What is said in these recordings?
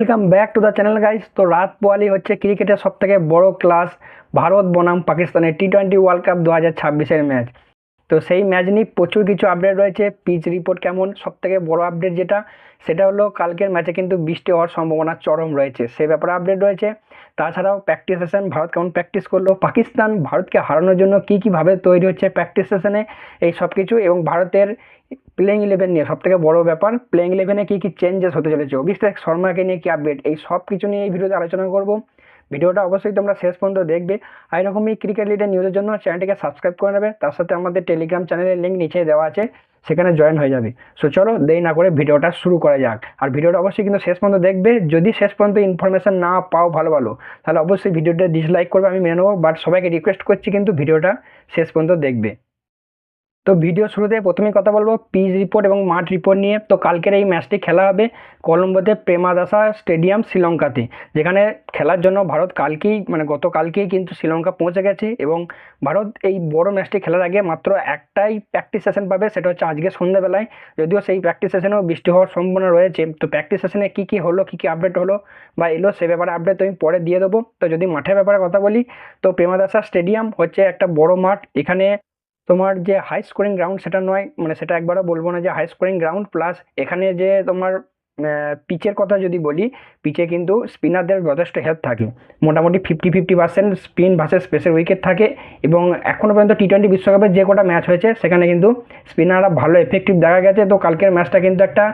Welcome back to the channel guys তো রাত পোয়ালি হচ্ছে ক্রিকেটের সবথেকে বড় ক্লাস ভারত বনাম পাকিস্তানের টি টোয়েন্টি ওয়ার্ল্ড কাপ দু হাজার ছাব্বিশের ম্যাচ তো সেই ম্যাচ নিয়ে প্রচুর কিছু আপডেট রয়েছে। পিচ রিপোর্ট কেমন? সব থেকে বড় আপডেট যেটা, সেটা হলো কালকের ম্যাচে কিন্তু বৃষ্টি হওয়ার সম্ভাবনা চরম রয়েছে। সে ব্যাপারে আপডেট রয়েছে। তাছাড়াও প্র্যাকটিস সেশন ভারত কেমন প্র্যাকটিস করল? পাকিস্তান ভারতকে হারানোর জন্য কী কীভাবে তৈরি হচ্ছে প্র্যাকটিস সেশনে এই সব কিছু এবং ভারতের প্লেইং ইলেভেন নিয়ে সব থেকে বড় ব্যাপার। প্লেইং ইলেভেনে কী কী চেঞ্জেস হতে চলেছে? অভিষেক শর্মাকে নিয়ে কী আপডেট এই সব কিছু নিয়ে এই ভিডিওতে আলোচনা করব। ভিডিওটা অবশ্যই তোমরা শেষ পর্যন্ত দেখবে। আর এরকমই ক্রিকেট লিডের নিউজের জন্য চ্যানেলটিকে সাবস্ক্রাইব করে নেবে। তার সাথে আমাদের টেলিগ্রাম চ্যানেলের লিঙ্ক নিচে দেওয়া আছে। সেখানে জয়েন হয়ে যাবে। সো চলো দেরি না করে ভিডিওটা শুরু করা যাক। আর ভিডিওটা অবশ্যই কিন্তু শেষ পর্যন্ত দেখবে। যদি শেষ পর্যন্ত ইনফরমেশান না পাও ভালো ভালো, তাহলে অবশ্যই ভিডিওটা ডিসলাইক করবে, আমি মেনে নেব। বাট সবাইকে রিকোয়েস্ট করছি কিন্তু ভিডিওটা শেষ পর্যন্ত দেখবে। তো ভিডিও শুরুতে প্রথমেই কথা বলব পিচ রিপোর্ট এবং মাঠ রিপোর্ট নিয়ে। তো কালকের এই ম্যাচটি খেলা হবে কলম্বোতে প্রেমাদাসা স্টেডিয়াম শ্রীলঙ্কাতে, যেখানে খেলার জন্য ভারত কালকেই মানে গতকালকেই কিন্তু শ্রীলঙ্কা পৌঁছে গেছে এবং ভারত এই বড় ম্যাচটি খেলার আগে মাত্র একটাই প্র্যাকটিস সেশন পাবে, সেটা হচ্ছে আজকে সন্ধ্যাবেলায়। যদিও সেই প্র্যাকটিস সেশনেও বৃষ্টি হওয়ার সম্ভাবনা রয়েছে, তো প্র্যাকটিস সেশনে কী কী হলো, কী কী আপডেট হলো বা এলো, সে ব্যাপারে আপডেট আমি পরে দিয়ে দেবো। তো যদি মাঠের ব্যাপারে কথা বলি, তো প্রেমাদাসা স্টেডিয়াম হচ্ছে একটা বড় মাঠ, এখানে তোমার যে হাই স্কোরিং গ্রাউন্ড সেটা নয় মানে সেটা একবারও বলব না যে হাই স্কোরিং গ্রাউন্ড প্লাস এখানে যে তোমার পিচের কথা যদি বলি পিচে কিন্তু স্পিনারদের যথেষ্ট হেল্প থাকে। মোটামুটি fifty fifty percent spin versus স্পেসের উইকেট থাকে এবং এখনও পর্যন্ত টি টোয়েন্টি বিশ্বকাপের যে কটা ম্যাচ হয়েছে, সেখানে কিন্তু স্পিনাররা ভালো এফেক্টিভ দেখা গেছে। তো কালকের ম্যাচটা কিন্তু একটা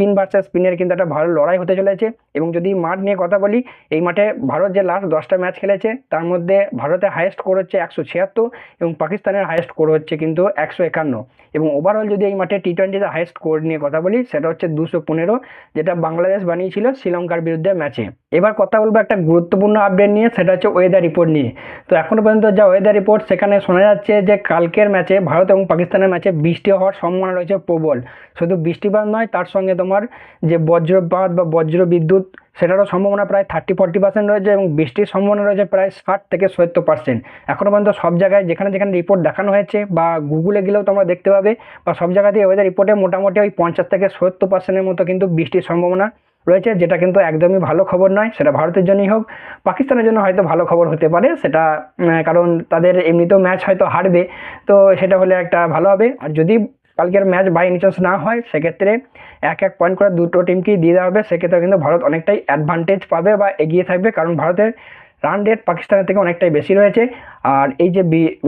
স্পিন ভার্সেস স্পিনের কিন্তু একটা ভালো লড়াই হতে চলেছে। এবং যদি মাঠ নিয়ে কথা বলি, এই মাঠে ভারত যে লাস্ট দশটা ম্যাচ খেলেছে, তার মধ্যে ভারতের হায়েস্ট স্কোর হচ্ছে একশো ছিয়াত্তর এবং পাকিস্তানের হায়েস্ট স্কোর হচ্ছে কিন্তু একশো একান্ন। এবং ওভারঅল যদি এই মাঠে টি টোয়েন্টিতে হায়েস্ট স্কোর নিয়ে কথা বলি, সেটা হচ্ছে দুশো পনেরো, যেটা বাংলাদেশ বানিয়েছিল শ্রীলঙ্কার বিরুদ্ধে ম্যাচে এবার কথা বলব একটা গুরুত্বপূর্ণ আপডেট নিয়ে, সেটা হচ্ছে ওয়েদার রিপোর্ট নিয়ে। তো এখনও পর্যন্ত যা ওয়েদার রিপোর্ট সেখানে শোনা যাচ্ছে যে কালকের ম্যাচে ভারত এবং পাকিস্তানের ম্যাচে বৃষ্টি হওয়ার সম্ভাবনা রয়েছে প্রবল। শুধু বৃষ্টিপাত নয়, তার সঙ্গে তোমার যে বজ্রপাত বা বজ্র বিদ্যুৎ সেটারও সম্ভাবনা প্রায় থার্টি ফর্টি পার্সেন্ট রয়েছে এবং বৃষ্টির সম্ভাবনা রয়েছে প্রায় ষাট থেকে সত্তর পার্সেন্ট এখনও পর্যন্ত সব জায়গায় যেখানে যেখানে রিপোর্ট দেখানো হয়েছে বা গুগলে গেলেও তোমরা দেখতে পাবে বা সব জায়গাতেই ওয়েদার রিপোর্টে মোটামুটি ওই পঞ্চাশ থেকে সত্তর পার্সেন্টের মতো কিন্তু বৃষ্টির সম্ভাবনা রয়েছে, যেটা কিন্তু একদমই ভালো খবর নয়, সেটা ভারতের জন্যই হোক, পাকিস্তানের জন্য হয়তো ভালো খবর হতে পারে, সেটা কারণ তাদের এমনিতেও ম্যাচ হয়তো হারবে, তো সেটা হলে একটা ভালো হবে। আর যদি কালকের ম্যাচ বাই চান্স না হয়, সেক্ষেত্রে এক এক পয়েন্ট করে দুটো টিমকেই দিয়ে দেওয়া হবে সেক্ষেত্রে কিন্তু ভারত অনেকটাই অ্যাডভান্টেজ পাবে বা এগিয়ে থাকবে, কারণ ভারতের রান রেট পাকিস্তানের থেকে অনেকটাই বেশি রয়েছে। আর এই যে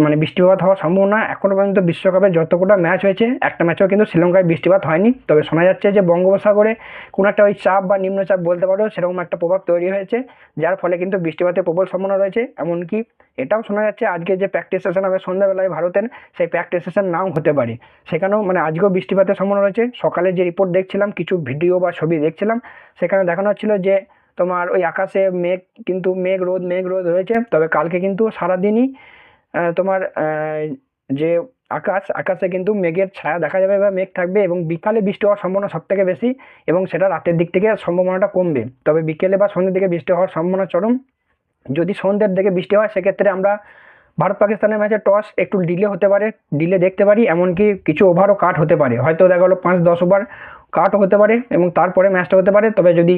মানে বৃষ্টিপাত হওয়ার সম্ভাবনা এখনও পর্যন্ত বিশ্বকাপে যতকটা ম্যাচ হয়েছে, একটা ম্যাচেও কিন্তু শ্রীলঙ্কায় বৃষ্টিপাত হয়নি। তবে শোনা যাচ্ছে যে বঙ্গোপসাগরে কোনো একটা ওই চাপ বা নিম্নচাপ বলতে পারো, সেরকম একটা প্রভাব তৈরি হয়েছে, যার ফলে কিন্তু বৃষ্টিপাতের প্রবল সম্ভাবনা রয়েছে। এমনকি এটাও শোনা যাচ্ছে আজকে যে প্র্যাকটিস সেশন হবে সন্ধ্যাবেলায় ভারতের, সেই প্র্যাকটিস সেশন নাও হতে পারে। সেখানেও মানে আজকেও বৃষ্টিপাতের সম্ভাবনা রয়েছে। সকালে যে রিপোর্ট দেখছিলাম, কিছু ভিডিও বা ছবি দেখছিলাম, সেখানে দেখানো হচ্ছিল যে তোমার ওই আকাশে মেঘ, কিন্তু মেঘ রোদ মেঘ রোদ হয়েছে। তবে কালকে কিন্তু সারাদিনই তোমার যে আকাশ, আকাশে কিন্তু মেঘের ছায়া দেখা যাবে বা মেঘ থাকবে এবং বিকালে বৃষ্টি হওয়ার সম্ভাবনা সবথেকে বেশি এবং সেটা রাতের দিক থেকে সম্ভাবনাটা কমবে। তবে বিকেলে বা সন্ধ্যের দিকে বৃষ্টি হওয়ার সম্ভাবনা চরম। যদি সন্ধ্যের দিকে বৃষ্টি হয়, সেক্ষেত্রে আমরা ভারত পাকিস্তানের ম্যাচে টস একটু ডিলে হতে পারে, ডিলে দেখতে পারি, এমনকি কিছু ওভারও কাট হতে পারে। হয়তো দেখা গেলো পাঁচ, দশ ওভার কাটও হতে পারে এবং তারপরে ম্যাচটা হতে পারে। তবে যদি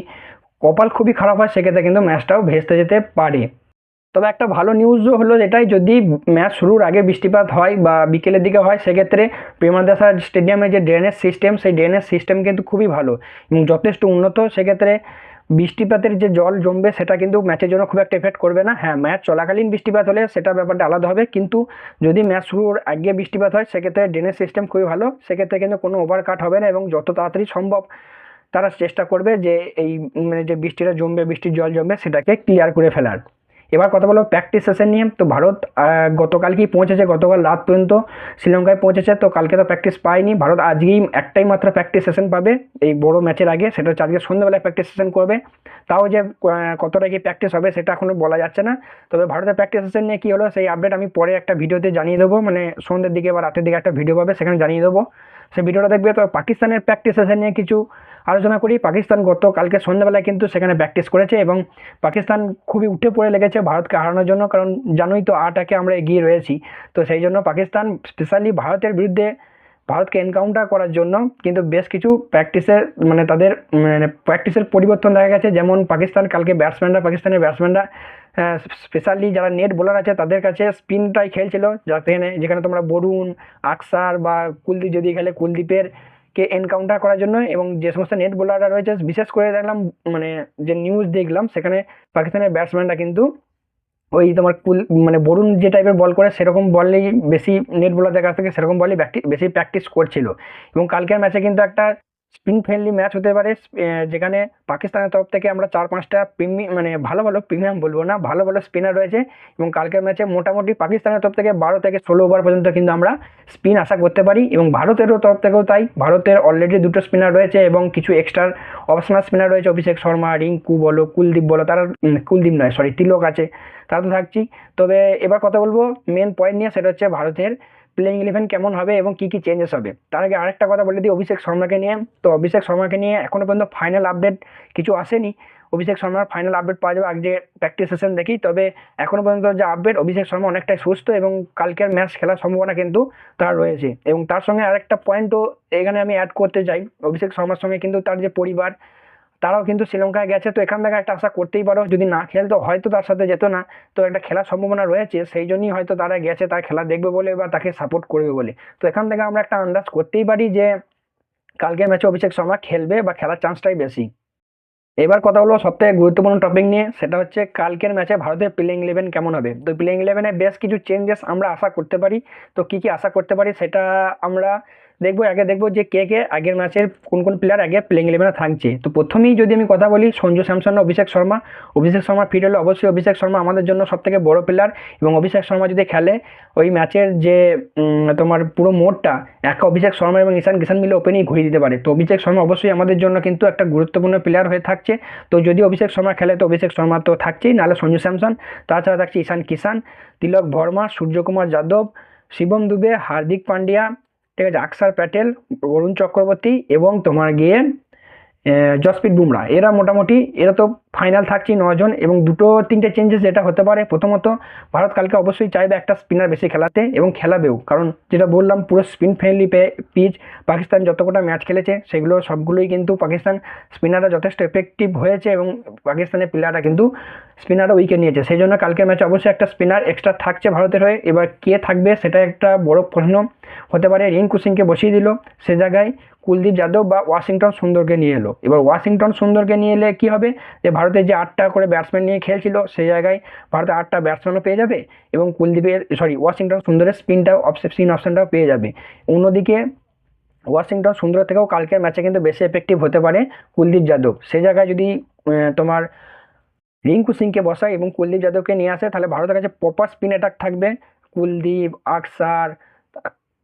কপাল খুবই খারাপ হয়, সেক্ষেত্রে কিন্তু ম্যাচটাও ভেস্তে যেতে পারে। তবে একটা ভালো নিউজও হলো এটাই যদি ম্যাচ শুরুর আগে বৃষ্টিপাত হয় বা বিকেলের দিকে হয়, সেক্ষেত্রে প্রেমাদাসা স্টেডিয়ামে যে ড্রেনেজ সিস্টেম সেই ড্রেনেজ সিস্টেম কিন্তু খুবই ভালো এবং যথেষ্ট উন্নত। সেক্ষেত্রে বৃষ্টিপাতের যে জল জমবে, সেটা কিন্তু ম্যাচের জন্য খুব একটা এফেক্ট করবে না। হ্যাঁ ম্যাচ চলাকালীন বৃষ্টিপাত হলে সেটা ব্যাপারটা আলাদা হবে, কিন্তু যদি ম্যাচ শুরুর আগে বৃষ্টিপাত হয়, সেক্ষেত্রে ড্রেনেজ সিস্টেম খুবই ভালো। সেক্ষেত্রে কিন্তু কোনো ওভার কাট হবে না এবং যত তাড়াতাড়ি সম্ভব তারা চেষ্টা করবে যে এই মানে যে বৃষ্টিটা জমবে, বৃষ্টির জল জমবে, সেটাকে ক্লিয়ার করে ফেলার। এবার কথা বলো প্র্যাকটিস সেশন নিয়ে তো ভারত গতকাল গতকালকেই পৌঁছেছে, গতকাল রাত পর্যন্ত শ্রীলঙ্কায় পৌঁছেছে, তো কালকে তো প্র্যাকটিস পায়নি। ভারত আজকেই একটাই মাত্র প্র্যাকটিস সেশন পাবে। এই বড় ম্যাচের আগে, সেটা হচ্ছে আজকে সন্ধ্যাবেলায় প্র্যাকটিস সেশন করবে। তাও যে কতটা কি প্র্যাকটিস হবে, সেটা এখনও বলা যাচ্ছে না। তবে ভারতের প্র্যাকটিস সেশন নিয়ে কী হলো, সেই আপডেট আমি পরে একটা ভিডিওতে জানিয়ে দেবো। মানে সন্ধ্যের দিকে বা রাতের দিকে একটা ভিডিও পাবে, সেখানে জানিয়ে দেবো। সেই ভিডিওটা দেখবে তো পাকিস্তানের প্র্যাকটিস সেশন নিয়ে কিছু আলোচনা করি। পাকিস্তান গত কালকে সন্ধ্যাবেলায় কিন্তু সেখানে প্র্যাকটিস করেছে এবং পাকিস্তান খুবই উঠে পড়ে লেগেছে ভারতকে হারানোর জন্য। কারণ জানোই তো আটাকে আমরা এগিয়ে রয়েছি। তো সেই জন্য পাকিস্তান স্পেশালি ভারতের বিরুদ্ধে ভারতকে এনকাউন্টার করার জন্য কিন্তু বেশ কিছু প্র্যাকটিসের মানে তাদের মানে প্র্যাকটিসের পরিবর্তন দেখা গেছে। যেমন পাকিস্তান কালকে ব্যাটসম্যানরা পাকিস্তানের ব্যাটসম্যানরা স্পেশালি যারা নেট বোলার আছে তাদের কাছে স্পিনটাই খেলছিল। যাতে যেখানে তোমরা বরুণ, আকসার বা কুলদীপ যদি খেলে কুলদীপের কে এনকাউন্টার করার জন্য এবং যে সমস্ত নেট বোলাররা রয়েছে, বিশেষ করে দেখলাম মানে যে নিউজ দেখলাম, সেখানে পাকিস্তানের ব্যাটসম্যানরা কিন্তু ওই তোমার কুল মানে বরুণ যে টাইপের বল করে, সেরকম বলেই বেশি নেট বোলারদের কাছ থেকে সেরকম বলেই বেশি প্র্যাকটিস করছিল। এবং কালকের ম্যাচে কিন্তু একটা স্পিন ফ্রেন্ডলি ম্যাচ হতে পারে যেখানে পাকিস্তানের তরফ থেকে আমরা চার পাঁচটা প্রিমি মানে ভালো ভালো প্রিমিয়াম বলব না, ভালো ভালো স্পিনার রয়েছে এবং কালকের ম্যাচে মোটামুটি পাকিস্তানের তরফ থেকে বারো থেকে ষোলো ওভার পর্যন্ত কিন্তু আমরা স্পিন আশা করতে পারি এবং ভারতেরও তরফ থেকেও তাই, ভারতের অলরেডি দুটো স্পিনার রয়েছে এবং কিছু এক্সট্রা অপশনাল স্পিনার রয়েছে, অভিষেক শর্মা, রিঙ্কু বলো, কুলদীপ বলো, তারা কুলদীপ নয় সরি তিলক আছে, তারা তো থাকছি তবে এবার কথা বলব মেন পয়েন্ট নিয়ে সেটা হচ্ছে ভারতের প্লেইং ইলেভেন কেমন হবে এবং কী কী চেঞ্জেস হবে? তার আগে আরেকটা কথা বলে দিই অভিষেক শর্মাকে নিয়ে। তো অভিষেক শর্মাকে নিয়ে এখনও পর্যন্ত ফাইনাল আপডেট কিছু আসেনি। অভিষেক শর্মার ফাইনাল আপডেট পাওয়া যাবে আগে প্র্যাকটিস সেশন দেখি। তবে এখনও পর্যন্ত যে আপডেট অভিষেক শর্মা অনেকটাই সুস্থ এবং কালকের ম্যাচ খেলার সম্ভাবনা কিন্তু তার রয়েছে। এবং তার সঙ্গে আরেকটা পয়েন্টও এখানে আমি অ্যাড করতে চাই। অভিষেক শর্মার সঙ্গে কিন্তু তার যে পরিবার তারাও কিন্তু শ্রীলঙ্কায় গেছে, তো এখান থেকে একটা আশা করতেই পারো। যদি না খেলতো, হয়তো তার সাথে যেত না। তো একটা খেলার সম্ভাবনা রয়েছে, সেই জন্যই হয়তো তারা গেছে, তার খেলা দেখবে বলে বা তাকে সাপোর্ট করবে বলে। তো এখান থেকে আমরা একটা আন্দাজ করতেই পারি যে, কালকের ম্যাচে অভিষেক শর্মা খেলবে বা খেলার চান্সটাই বেশি। এবার কথা হলো সবথেকে গুরুত্বপূর্ণ টপিক নিয়ে, সেটা হচ্ছে কালকের ম্যাচে ভারতের প্লেইং ইলেভেন কেমন হবে? তো প্লেইং ইলেভেনে বেশ কিছু চেঞ্জেস আমরা আশা করতে পারি। তো কী কী আশা করতে পারি, সেটা আমরা দেখব, আগে দেখব যে কে কে আগের ম্যাচের কোন কোন প্লেয়ার আগে প্লেইং ইলেভেনে থাকছে। তো প্রথমেই যদি আমি কথা বলি, সঞ্জু স্যামসন, অভিষেক শর্মা। অভিষেক শর্মা ফিট হলে অবশ্যই অভিষেক শর্মা আমাদের জন্য সবথেকে বড় প্লেয়ার এবং অভিষেক শর্মা যদি খেলে, ওই ম্যাচের যে তোমার পুরো মোড়টা, একা অভিষেক শর্মা এবং ঈশান কিষান মিলে ওপেনই ঘুরিয়ে দিতে পারে। তো অভিষেক শর্মা অবশ্যই আমাদের জন্য কিন্তু একটা গুরুত্বপূর্ণ প্লেয়ার হয়ে থাকছে। তো যদি অভিষেক শর্মা খেলে, তো অভিষেক শর্মা তো থাকছেই, নাহলে সঞ্জু স্যামসন। তাছাড়া থাকছে ঈশান কিষান তিলক ভর্মা সূর্যকুমার যাদব, শিবম দুবে, হার্দিক পান্ডিয়া ঠিক আছে, আকসার প্যাটেল, অরুণ চক্রবর্তী এবং তোমার গিয়ে জসপ্রীত বুমরা। এরা মোটামুটি, এরা তো ফাইনাল থাকছে নজন এবং দুটো তিনটে চেঞ্জেস যেটা হতে পারে, প্রথমত ভারত কালকে অবশ্যই চাইবে একটা স্পিনার বেশি খেলাতে এবং খেলাবেও। কারণ যেটা বললাম, পুরো স্পিন ফ্রেন্ডলি পিচ পাকিস্তান যত কটা ম্যাচ খেলেছে, সেগুলো সবগুলোই কিন্তু পাকিস্তান স্পিনাররা যথেষ্ট এফেক্টিভ হয়েছে এবং পাকিস্তানের প্লেয়াররা কিন্তু স্পিনাররা উইকেট নিয়েছে। সেই জন্য কালকের ম্যাচে অবশ্যই একটা স্পিনার এক্সট্রা থাকছে ভারতের হয়ে। এবার কে থাকবে সেটা একটা বড় প্রশ্ন। হতে পারে রিঙ্কু সিংকে বসিয়ে দিল, সে জায়গায় কুলদীপ যাদব বা ওয়াশিংটন সুন্দরকে নিয়ে এলো। এবার ওয়াশিংটন সুন্দরকে নিয়ে এলে কী হবে? যে ভারতের যে আটটা করে ব্যাটসম্যান নিয়ে খেলছিল, সেই জায়গায় ভারতে আটটা ব্যাটসম্যানও পেয়ে যাবে এবং কুলদীপের সরি ওয়াশিংটন সুন্দরের স্পিনটাও স্পিন অপশনটাও পেয়ে যাবে। অন্যদিকে, ওয়াশিংটন সুন্দর থেকেও কালকের ম্যাচে কিন্তু বেশি এফেক্টিভ হতে পারে কুলদীপ যাদব। সে জায়গায় যদি তোমার রিঙ্কু সিংকে বসায় এবং কুলদীপ যাদবকে নিয়ে আসে, তাহলে ভারতের কাছে প্রপার স্পিন অ্যাটাক থাকবে। কুলদীপ আকসার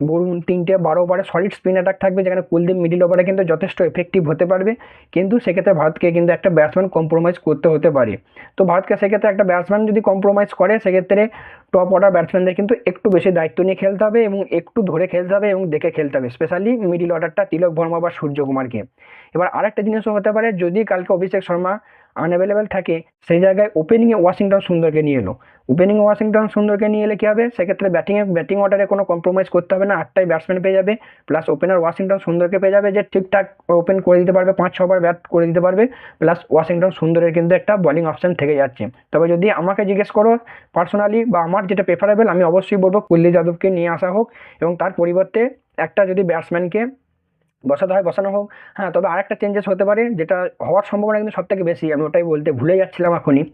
বরুণ তিনটে বারো ওভারে সলিড স্পিন অ্যাটাক থাকবে, যেখানে কুলদীপ মিডিল ওভারে কিন্তু যথেষ্ট এফেক্টিভ হতে পারবে। কিন্তু সেক্ষেত্রে ভারতকে কিন্তু একটা ব্যাটসম্যান কম্প্রোমাইজ করতে হতে পারে। তো ভারতকে সেক্ষেত্রে একটা ব্যাটসম্যান যদি কম্প্রোমাইজ করে, সেক্ষেত্রে টপ অর্ডার ব্যাটসম্যানদের কিন্তু একটু বেশি দায়িত্ব নিয়ে খেলতে হবে এবং একটু ধরে খেলতে হবে এবং দেখে খেলতে হবে স্পেশালি মিডিল অর্ডারটা তিলক ভর্মা বা সূর্যকুমারকে। এবার আরেকটা জিনিসও হতে পারে, যদি কালকে অভিষেক শর্মা আনঅ্যাভেলেবেল থাকে, সেই জায়গায় ওপেনিংয়ে ওয়াশিংটন সুন্দরকে নিয়ে এলো। ওপেনিং ওয়াশিংটন সুন্দরকে নিয়ে এলে কী হবে? সেক্ষেত্রে ব্যাটিংয়ে ব্যাটিং অর্ডারে কোনো কম্প্রোমাইজ করতে হবে না আটটাই ব্যাটসম্যান পেয়ে যাবে। প্লাস ওপেনার ওয়াশিংটন সুন্দরকে পেয়ে যাবে যে ঠিকঠাক ওপেন করে দিতে পারবে, পাঁচ, ছবার ব্যাট করে দিতে পারবে। প্লাস ওয়াশিংটন সুন্দরের কিন্তু একটা বোলিং অপশন থেকে যাচ্ছে। তবে যদি আমাকে জিজ্ঞেস করো পার্সোনালি বা আমার যেটা প্রেফারেবল আমি অবশ্যই বলব কুলদীপ যাদবকে নিয়ে আসা হোক এবং তার পরিবর্তে একটা যদি ব্যাটসম্যানকে বসাতে হয়, বসানো হোক। হ্যাঁ তবে আরেকটা চেঞ্জেস হতে পারে যেটা হওয়ার সম্ভাবনা কিন্তু সবথেকে বেশি, আমি ওটাই বলতে ভুলে যাচ্ছিলাম এখনই।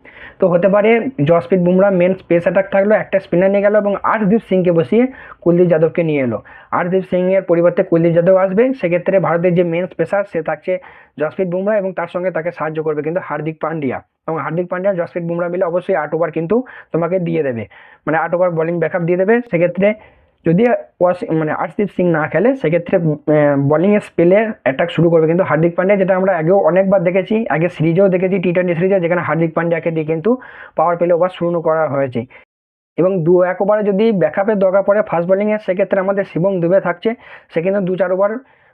তো হতে পারে Jasprit Bumrah main pace attack থাকল, একটা স্পিনার নিয়ে গেল এবং আর্শদীপ সিংকে বসিয়ে কুলদীপ যাদবকে নিয়ে এলো। আর্শদীপ সিংয়ের পরিবর্তে কুলদীপ যাদব আসবে, সেক্ষেত্রে ভারতের যে মেন স্পেসার সে থাকছে জসপ্রীত বুমরা এবং তার সঙ্গে তাকে সাহায্য করবে কিন্তু হার্দিক পান্ডিয়া। এবং হার্দিক পান্ডিয়া জসপ্রীত বুমরা মিলে অবশ্যই আট ওভার কিন্তু তোমাকে দিয়ে দেবে। মানে আট ওভার বোলিং ব্যাকআপ দিয়ে দেবে, সেক্ষেত্রে যদি ওয়াশ মানে আর্শদীপ সিং না খেলে, সেক্ষেত্রে বোলিংয়ের স্পেলে অ্যাটাক শুরু করবে। কিন্তু হার্দিক পান্ডিয়া, যেটা আমরা আগেও অনেকবার দেখেছি, আগে সিরিজেও দেখেছি টি টোয়েন্টি সিরিজে, যেখানে হার্দিক পান্ডিয়াকে দিয়ে কিন্তু পাওয়ার পেলে ওভার শুরু করা হয়েছে। এবং দু, এক ওভারে যদি ব্যাকআপের দরকার পড়ে ফার্স্ট বোলিংয়ে সেক্ষেত্রে আমাদের শিবম দুবে থাকছে। সে কিন্তু দু চার ওভার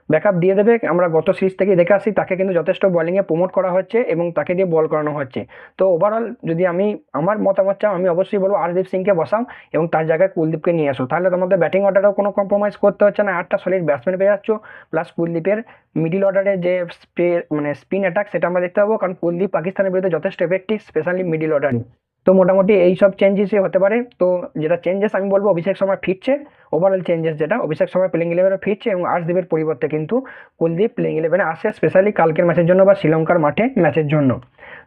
ব্যাকআপ দিয়ে দেবে। আমরা গত সিরিজ থেকে দেখে আসি, তাকে কিন্তু যথেষ্ট বোলিংয়ে প্রমোট করা হচ্ছে এবং তাকে দিয়ে বল করানো হচ্ছে। তো ওভারঅল যদি আমি, আমার মতামত চাও, আমি অবশ্যই বলব আরদীপ সিংকে বসাও এবং তার জায়গায় কুলদীপকে নিয়ে আসো। তাহলে তোমাদের ব্যাটিং অর্ডারও কোনো কম্প্রোমাইজ করতে হচ্ছে না। আটটা সলিড ব্যাটসম্যান পেয়ে যাচ্ছ প্লাস কুলদীপের মিডিল অর্ডারে যে স্পে মানে স্পিন অ্যাটাক সেটা আমরা দেখতে পাবো। কারণ কুলদীপ পাকিস্তানের বিরুদ্ধে যথেষ্ট এফেক্টিভ স্পেশালি মিডিল অর্ডারে তো মোটামুটি এই সব চেঞ্জেসই হতে পারে। তো যেটা চেঞ্জেস আমি বলব, অভিষেক শর্মা ফিরছে। ওভারঅল চেঞ্জেস যেটা, অভিষেক শর্মা প্লেইং ইলেভেনে ফিরছে এবং আর্শদীপের পরিবর্তে কিন্তু কুলদীপ প্লেইং ইলেভেনে আসে স্পেশালি কালকের ম্যাচের জন্য বা শ্রীলঙ্কার মাঠে ম্যাচের জন্য।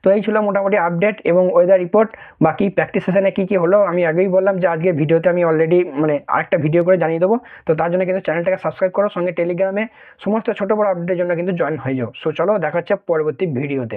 তো এই ছিল মোটামুটি আপডেট এবং ওয়েদার রিপোর্ট বাকি প্র্যাকটিস সেশনে কী কী হলো আমি আগেই বললাম যে আজকে ভিডিওতে আমি অলরেডি মানে আরেকটা ভিডিও করে জানিয়ে দেবো। তো তার জন্য কিন্তু চ্যানেলটাকে সাবস্ক্রাইব করো, সঙ্গে টেলিগ্রামে সমস্ত ছোটো বড় আপডেটের জন্য কিন্তু জয়েন হয়ে যাও। সো চলো, দেখা হচ্ছে পরবর্তী ভিডিওতে